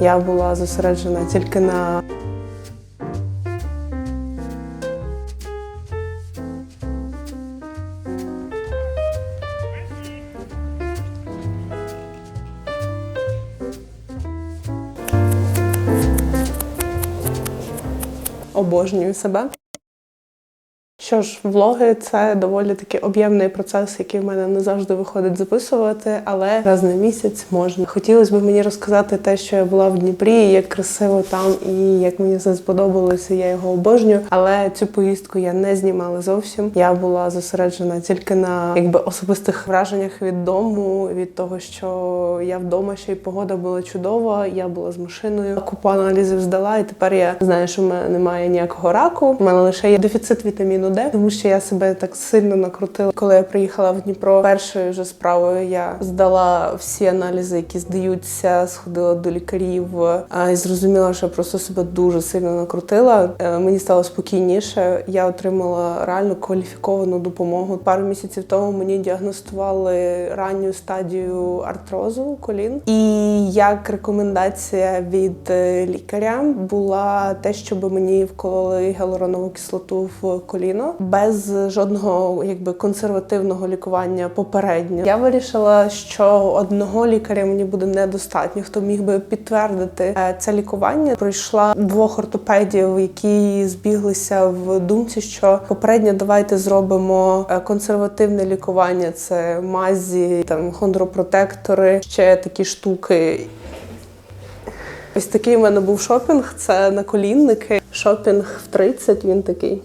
Я була зосереджена тільки на обожнюю себе. Що ж, влоги це доволі таки об'ємний процес, який в мене не завжди виходить записувати, але раз на місяць можна. Хотілося б мені розказати те, що я була в Дніпрі, як красиво там, і як мені все сподобалося, я його обожнюю. Але цю поїздку я не знімала зовсім. Я була зосереджена тільки на якби особистих враженнях від дому, від того, що я вдома ще й погода була чудова. Я була з машиною, купу аналізів здала, і тепер я знаю, що в мене немає ніякого раку. У мене лише є дефіцит вітаміну Д, тому що я себе так сильно накрутила. Коли я приїхала в Дніпро, першою вже справою я здала всі аналізи, які здаються, сходила до лікарів і зрозуміла, що я просто себе дуже сильно накрутила. Е, Мені стало спокійніше. Я отримала реально кваліфіковану допомогу. Пару місяців тому мені діагностували ранню стадію артрозу колін. І як рекомендація від е, лікаря була те, щоб мені вкололи гіалуронову кислоту в коліно без жодного якби консервативного лікування попередньо. Я вирішила, що одного лікаря мені буде недостатньо, хто міг би підтвердити е, це лікування. Пройшла двох ортопедів, які збіглися в думці, що попередньо давайте зробимо е, консервативне лікування. Це мазі, там хондропротектори, ще такі штуки. Ось такий в мене був шопінг. Це наколінники. Шопінг в 30, Він такий.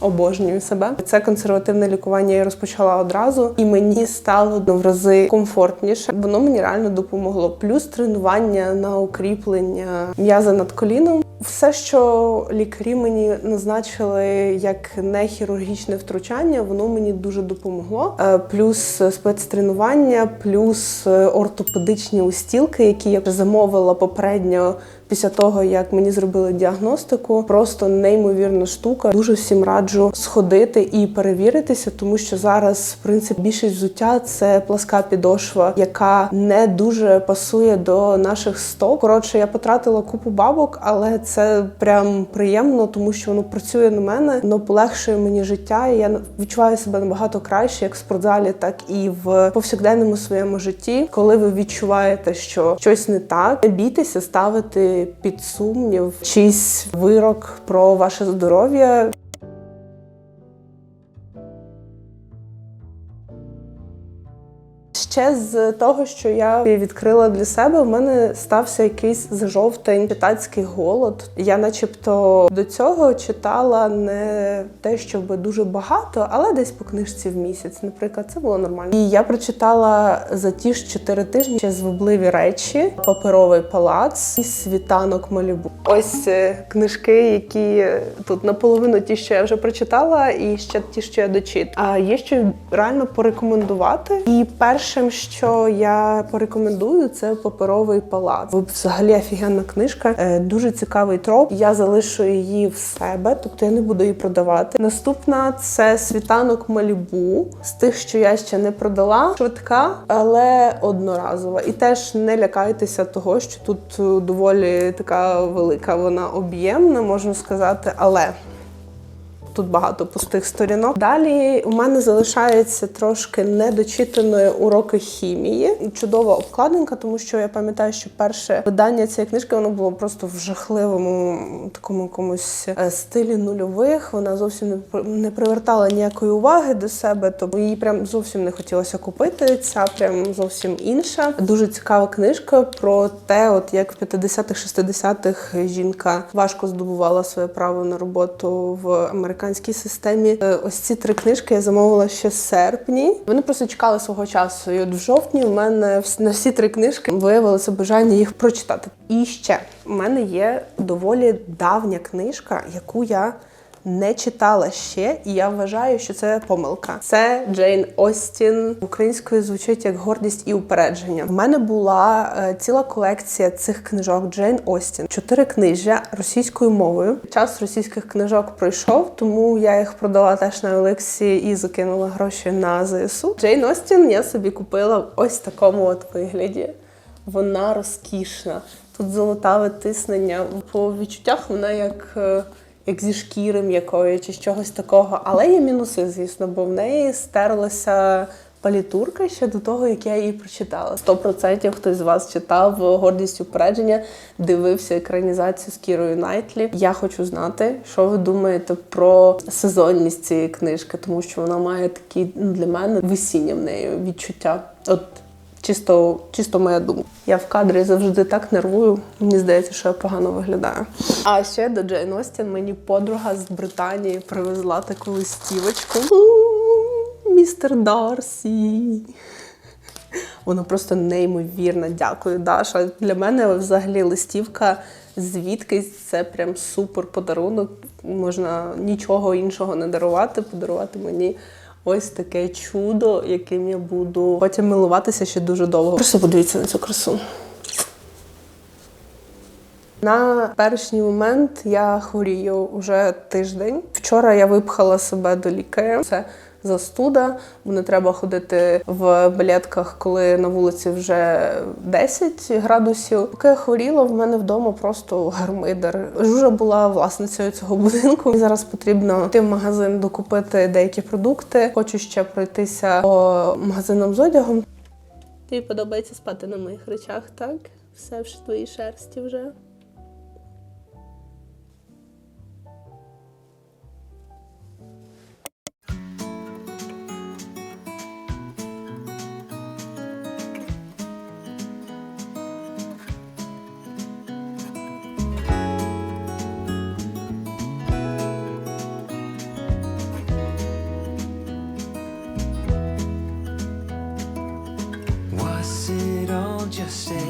Обожнюю себе. Це консервативне лікування я розпочала одразу, і мені стало в рази комфортніше. Воно мені реально допомогло. Плюс тренування на укріплення м'яза над коліном. Все, що лікарі мені назначили як нехірургічне втручання, воно мені дуже допомогло. Е, Плюс спецтренування, плюс е, ортопедичні устілки, які я замовила попередньо після того, як мені зробили діагностику. Просто неймовірна штука. Дуже всім раджу сходити і перевіритися, тому що зараз, в принципі, більшість взуття це пласка підошва, яка не дуже пасує до наших стоп. Коротше, я потратила купу бабок, але це прям приємно, тому що воно працює на мене, воно полегшує мені життя. І я відчуваю себе набагато краще, як в спортзалі, так і в повсякденному своєму житті. Коли ви відчуваєте, що щось не так, не бійтеся ставити під сумнів чийсь вирок про ваше здоров'я. Ще з того, що я відкрила для себе, в мене стався якийсь за читацький голод. Я, начебто, до цього читала не те, щоб дуже багато, але десь по книжці в місяць. Наприклад, це було нормально. І я прочитала за ті ж чотири тижні ще звабливі речі, паперовий палац і світанок Малібу. Ось е, книжки, які тут наполовину ті, що я вже прочитала, і ще ті, що я дочитала. А є що реально порекомендувати. І першим, що я порекомендую, це паперовий палац. Взагалі офігенна книжка, Е, дуже цікавий троп. Я залишу її в себе, тобто я не буду її продавати. Наступна це світанок Малібу з тих, що я ще не продала. Швидка, але одноразова. І теж не лякайтеся того, що тут е, доволі така велика вона об'ємна, можна сказати, але. Тут багато пустих сторінок. Далі у мене залишається трошки недочитаної уроки хімії. Чудова обкладинка, тому що я пам'ятаю, що перше видання цієї книжки воно було просто в жахливому такому якомусь е, стилі нульових. Вона зовсім не привертала ніякої уваги до себе, тому її прям зовсім не хотілося купити. Ця прям зовсім інша. Дуже цікава книжка про те, от як в 50-х, 60-х жінка важко здобувала своє право на роботу в американській системі. Е, Ось ці три книжки я замовила ще в серпні. Вони просто чекали свого часу. І от в жовтні у мене на всі три книжки виявилося бажання їх прочитати. І ще у мене є доволі давня книжка, яку я не читала ще, і я вважаю, що це помилка. Це Джейн Остін. Українською звучить як гордість і упередження. У мене була е, ціла колекція цих книжок Джейн Остін. Чотири книжжя російською мовою. Час російських книжок пройшов, тому я їх продала теж на Олексі і закинула гроші на ЗСУ. Джейн Остін я собі купила в ось такому от вигляді. Вона розкішна. Тут золотаве тиснення. По відчуттях вона як, е, як зі шкіри м'якої чи з чогось такого. Але є мінуси, звісно, бо в неї стерлася палітурка ще до того, як я її прочитала. 100% хтось з вас читав гордість упередження, дивився екранізацію з Кірою Найтлі. Я хочу знати, що ви думаєте про сезонність цієї книжки, тому що вона має такі ну, для мене висіння в неї відчуття. От Чисто, чисто моя думка. Я в кадрі завжди так нервую. Мені здається, що я погано виглядаю. А ще до Джейн Остін мені подруга з Британії привезла таку листівочку. Містер Дарсі. Вона просто неймовірна. Дякую, Даша. Для мене взагалі листівка звідкись це прям супер подарунок. Можна нічого іншого не дарувати, подарувати мені ось таке чудо, яким я буду потім милуватися ще дуже довго. Просто подивіться на цю красу. На перший момент я хворію вже тиждень. Вчора я випхала себе до лікаря. Це застуда, не треба ходити в балетках, коли на вулиці вже 10 градусів. Поки я хворіла, в мене вдома просто гармидер. Жужа була власницею цього будинку. Зараз потрібно йти в магазин докупити деякі продукти. Хочу ще пройтися по магазинам з одягом. Тобі подобається спати на моїх речах, так? Все в твоїй шерсті вже. mistake.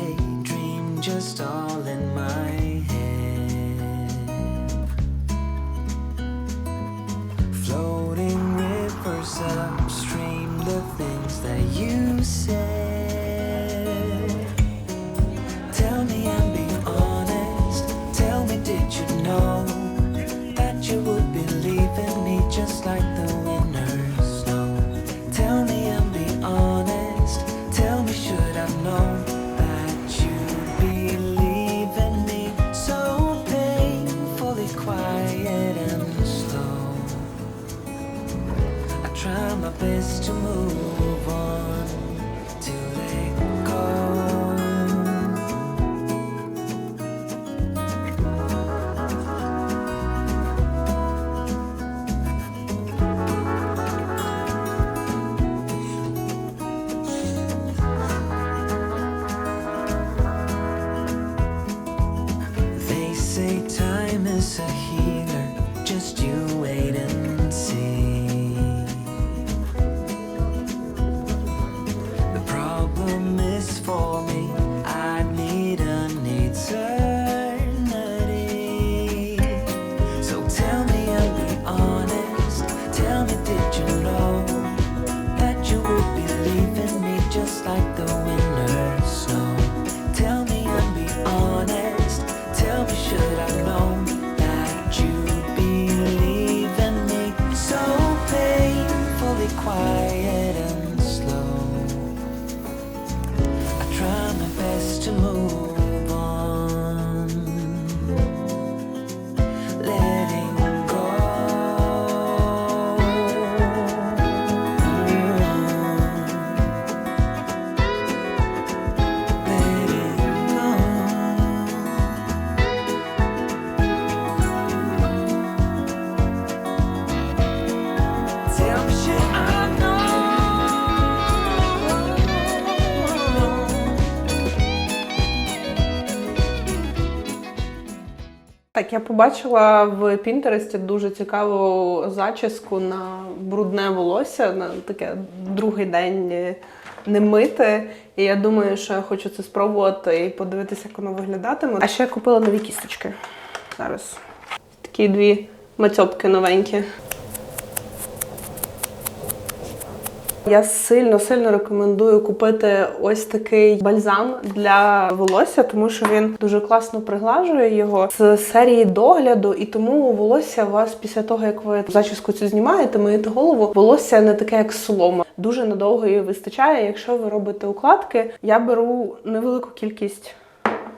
Так, я побачила в Пінтересті дуже цікаву зачіску на брудне волосся, на таке другий день не мити. І я думаю, що я хочу це спробувати і подивитися, як воно виглядатиме. А ще я купила нові кісточки. Зараз. Такі дві мацьопки новенькі. Я сильно-сильно рекомендую купити ось такий бальзам для волосся, тому що він дуже класно приглажує його з серії догляду, і тому волосся у вас після того, як ви зачіску цю знімаєте, миєте голову, волосся не таке, як солома. Дуже надовго її вистачає. Якщо ви робите укладки, я беру невелику кількість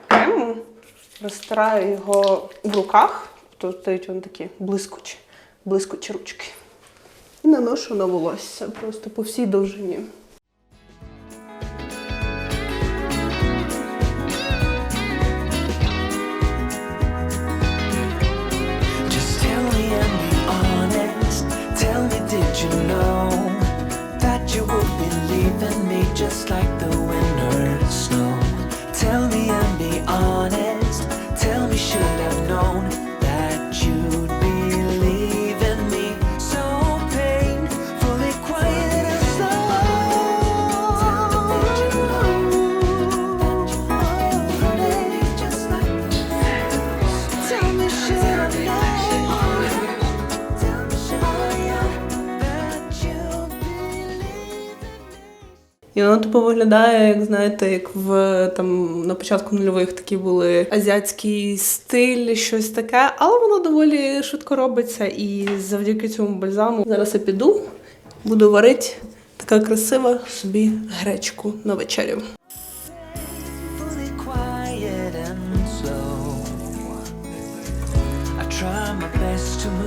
крему розтираю його в руках, то стають вони такі блискучі, блискучі ручки. І наношу на волосся просто по всій довжині. Just like me І воно типу виглядає, як знаєте, як в там на початку нульових такі були азіатський стиль, щось таке, але воно доволі швидко робиться. І завдяки цьому бальзаму зараз я піду, буду варити така красива собі гречку на вечерю. try my best to